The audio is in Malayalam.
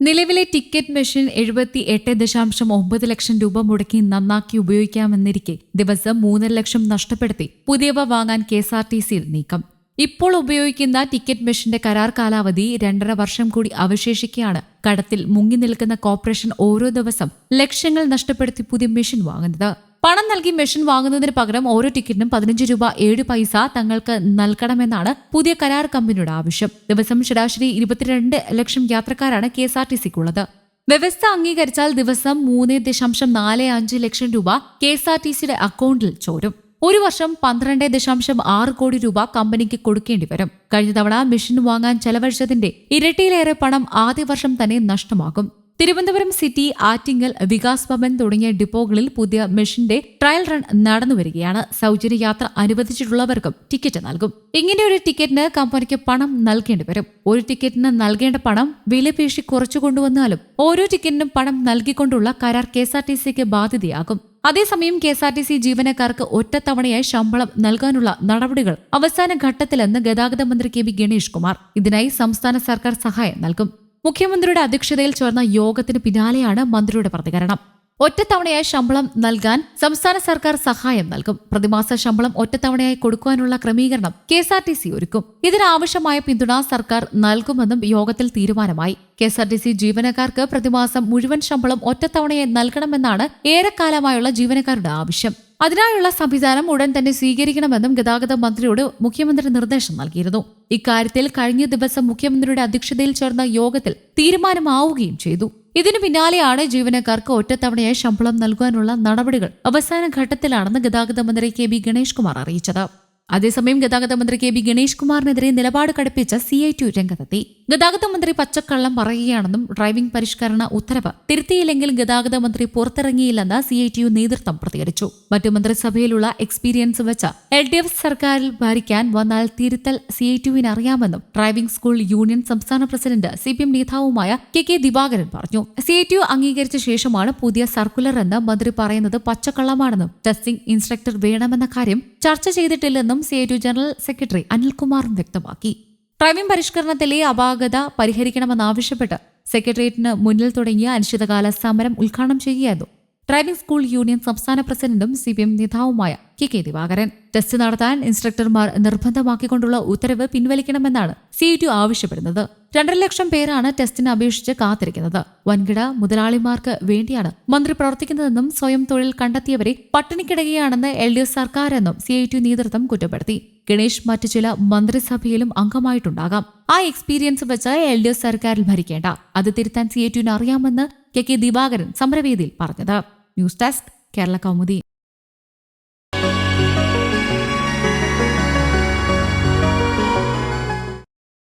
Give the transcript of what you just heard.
നിലവിലെ ടിക്കറ്റ് മെഷീൻ എഴുപത്തി എട്ട് ദശാംശം ഒമ്പത് ലക്ഷം രൂപ മുടക്കി നന്നാക്കി ഉപയോഗിക്കാമെന്നിരിക്കെ ദിവസം മൂന്നര ലക്ഷം നഷ്ടപ്പെടുത്തി പുതിയവ വാങ്ങാൻ കെ എസ് ആർ ടി സിയിൽ നീക്കം. ഇപ്പോൾ ഉപയോഗിക്കുന്ന ടിക്കറ്റ് മെഷീന്റെ കരാർ കാലാവധി രണ്ടര വർഷം കൂടി അവശേഷിക്കെയാണ് കടത്തിൽ മുങ്ങി നിൽക്കുന്ന കോർപ്പറേഷൻ ഓരോ ദിവസം ലക്ഷങ്ങൾ നഷ്ടപ്പെടുത്തി പുതിയ മെഷീൻ വാങ്ങുന്നത്. പണം നൽകി മെഷീൻ വാങ്ങുന്നതിന് പകരം ഓരോ ടിക്കറ്റിനും പതിനഞ്ച് രൂപ ഏഴ് പൈസ തങ്ങൾക്ക് നൽകണമെന്നാണ് പുതിയ കരാർ കമ്പനിയുടെ ആവശ്യം. ദിവസം ശരാശരി ഇരുപത്തിരണ്ട് ലക്ഷം യാത്രക്കാരാണ് കെ എസ് ആർ ടി സിക്കുള്ളത്. വ്യവസ്ഥ അംഗീകരിച്ചാൽ ദിവസം മൂന്ന് ദശാംശം നാല് അഞ്ച് ലക്ഷം രൂപ കെ എസ് ആർ ടി സിയുടെ അക്കൗണ്ടിൽ ചോരും. ഒരു വർഷം പന്ത്രണ്ട് ദശാംശം ആറ് കോടി രൂപ കമ്പനിക്ക് കൊടുക്കേണ്ടി വരും. കഴിഞ്ഞ തവണ മെഷീൻ വാങ്ങാൻ ചെലവഴിച്ചതിന്റെ ഇരട്ടിയിലേറെ പണം ആദ്യ വർഷം തന്നെ നഷ്ടമാകും. തിരുവനന്തപുരം സിറ്റി ആറ്റിങ്ങൽ വികാസ് ഭവൻ തുടങ്ങിയ ഡിപ്പോകളിൽ പുതിയ മെഷീന്റെ ട്രയൽ റൺ നടന്നു വരികയാണ്. സൗജന്യ യാത്ര അനുവദിച്ചിട്ടുള്ളവർക്കും ടിക്കറ്റ് നൽകും. ഇങ്ങനെ ഒരു ടിക്കറ്റിന് കമ്പനിക്ക് പണം നൽകേണ്ടി വരും. ഒരു ടിക്കറ്റിന് നൽകേണ്ട പണം വിലപേശി കുറച്ചു കൊണ്ടുവന്നാലും ഓരോ ടിക്കറ്റിനും പണം നൽകിക്കൊണ്ടുള്ള കരാർ കെ എസ് ആർ ടി സിക്ക് ബാധ്യതയാകും. അതേസമയം K S R T C ജീവനക്കാർക്ക് ഒറ്റത്തവണയായി ശമ്പളം നൽകാനുള്ള നടപടികൾ അവസാന ഘട്ടത്തിലെന്ന് ഗതാഗത മന്ത്രി കെ വി ഗണേഷ് കുമാർ ഇതിനായി സംസ്ഥാന സർക്കാർ സഹായം നൽകും. മുഖ്യമന്ത്രിയുടെ അധ്യക്ഷതയിൽ ചേർന്ന യോഗത്തിന് പിന്നാലെയാണ് മന്ത്രിയുടെ പ്രതികരണം. ഒറ്റത്തവണയായി ശമ്പളം നൽകാൻ സംസ്ഥാന സർക്കാർ സഹായം നൽകും. പ്രതിമാസ ശമ്പളം ഒറ്റത്തവണയായി കൊടുക്കുവാനുള്ള ക്രമീകരണം K S R T C ഒരുക്കും. ഇതിനാവശ്യമായ പിന്തുണ സർക്കാർ നൽകുമെന്നും യോഗത്തിൽ തീരുമാനമായി. K S R T C ജീവനക്കാർക്ക് പ്രതിമാസം മുഴുവൻ ശമ്പളം ഒറ്റത്തവണയായി നൽകണമെന്നാണ് ഏറെക്കാലമായുള്ള ജീവനക്കാരുടെ ആവശ്യം. അതിനായുള്ള സംവിധാനം ഉടൻ തന്നെ സ്വീകരിക്കണമെന്നും ഗതാഗത മന്ത്രിയോട് മുഖ്യമന്ത്രി നിർദ്ദേശം നൽകിയിരുന്നു. ഇക്കാര്യത്തിൽ കഴിഞ്ഞ ദിവസം മുഖ്യമന്ത്രിയുടെ അധ്യക്ഷതയിൽ ചേർന്ന യോഗത്തിൽ തീരുമാനമാവുകയും ചെയ്തു. ഇതിനു പിന്നാലെയാണ് ജീവനക്കാർക്ക് ഒറ്റത്തവണയായി ശമ്പളം നൽകാനുള്ള നടപടികൾ അവസാന ഘട്ടത്തിലാണെന്ന് ഗതാഗത മന്ത്രി കെ ബി ഗണേഷ് കുമാർ അറിയിച്ചത്. അതേസമയം ഗതാഗത മന്ത്രി കെ ബി ഗണേഷ് കുമാറിനെതിരെ നിലപാട് കടുപ്പിച്ച സി ഐ ടു രംഗത്തെത്തി. ഗതാഗത മന്ത്രി പച്ചക്കള്ളം പറയുകയാണെന്നും ഡ്രൈവിംഗ് പരിഷ്കരണ ഉത്തരവ് തിരുത്തിയില്ലെങ്കിൽ ഗതാഗത മന്ത്രി പുറത്തിറങ്ങിയില്ലെന്ന് സി ഐ ടി യു നേതൃത്വം പ്രതികരിച്ചു. മറ്റു മന്ത്രിസഭയിലുള്ള എക്സ്പീരിയൻസ് വെച്ച് എൽ ഡി എഫ് സർക്കാരിൽ ഭരിക്കാൻ വന്നാൽ തിരുത്തൽ സി ഐ ടിയുവിന് അറിയാമെന്നും ഡ്രൈവിംഗ് സ്കൂൾ യൂണിയൻ സംസ്ഥാന പ്രസിഡന്റ് സി പി എം നേതാവുമായ കെ കെ ദിവാകരൻ പറഞ്ഞു. സി ഐ ടി യു അംഗീകരിച്ച ശേഷമാണ് പുതിയ സർക്കുലർ എന്ന് മന്ത്രി പറയുന്നത് പച്ചക്കള്ളമാണെന്നും ടെസ്റ്റിംഗ് ഇൻസ്ട്രക്ടർ വേണമെന്ന കാര്യം ചർച്ച ചെയ്തിട്ടില്ലെന്നും സി ഐ ജനറൽ സെക്രട്ടറി അനിൽകുമാറും വ്യക്തമാക്കി. ഡ്രൈവിംഗ് പരിഷ്കരണത്തിലെ അപാകത പരിഹരിക്കണമെന്നാവശ്യപ്പെട്ട് സെക്രട്ടേറിയറ്റിന് മുന്നിൽ തുടങ്ങിയ അനിശ്ചിതകാല സമരം ഉദ്ഘാടനം ചെയ്യുകയായിരുന്നു. ഡ്രൈവിംഗ് സ്കൂൾ യൂണിയൻ സംസ്ഥാന പ്രസിഡന്റും സി പി എം നേതാവുമായ കെ കെ ദിവാകരൻ. ടെസ്റ്റ് നടത്താൻ ഇൻസ്ട്രക്ടർമാർ നിർബന്ധമാക്കിക്കൊണ്ടുള്ള ഉത്തരവ് പിൻവലിക്കണമെന്നാണ് സി ടു ആവശ്യപ്പെടുന്നത്. രണ്ടര ലക്ഷം പേരാണ് ടെസ്റ്റിന് അപേക്ഷിച്ച് കാത്തിരിക്കുന്നത്. വൻകിട മുതലാളിമാർക്ക് വേണ്ടിയാണ് മന്ത്രി പ്രവർത്തിക്കുന്നതെന്നും സ്വയം തൊഴിൽ കണ്ടെത്തിയവരെ പട്ടിണിക്കിടകയാണെന്ന് എൽ ഡി എഫ് സർക്കാരെന്നും സി ഐ ടി നേതൃത്വം കുറ്റപ്പെടുത്തി. ഗണേഷ് മറ്റു ചില മന്ത്രിസഭയിലും അംഗമായിട്ടുണ്ടാകാം. ആ എക്സ്പീരിയൻസ് വെച്ച് എൽ ഡി എഫ് സർക്കാരിൽ ഭരിക്കേണ്ട. അത് തിരുത്താൻ സി ഐ ടിന് അറിയാമെന്ന് കെ കെ ദിവാകരൻ സമരവേദിയിൽ പറഞ്ഞത്. News desk Kerala Kaumudi.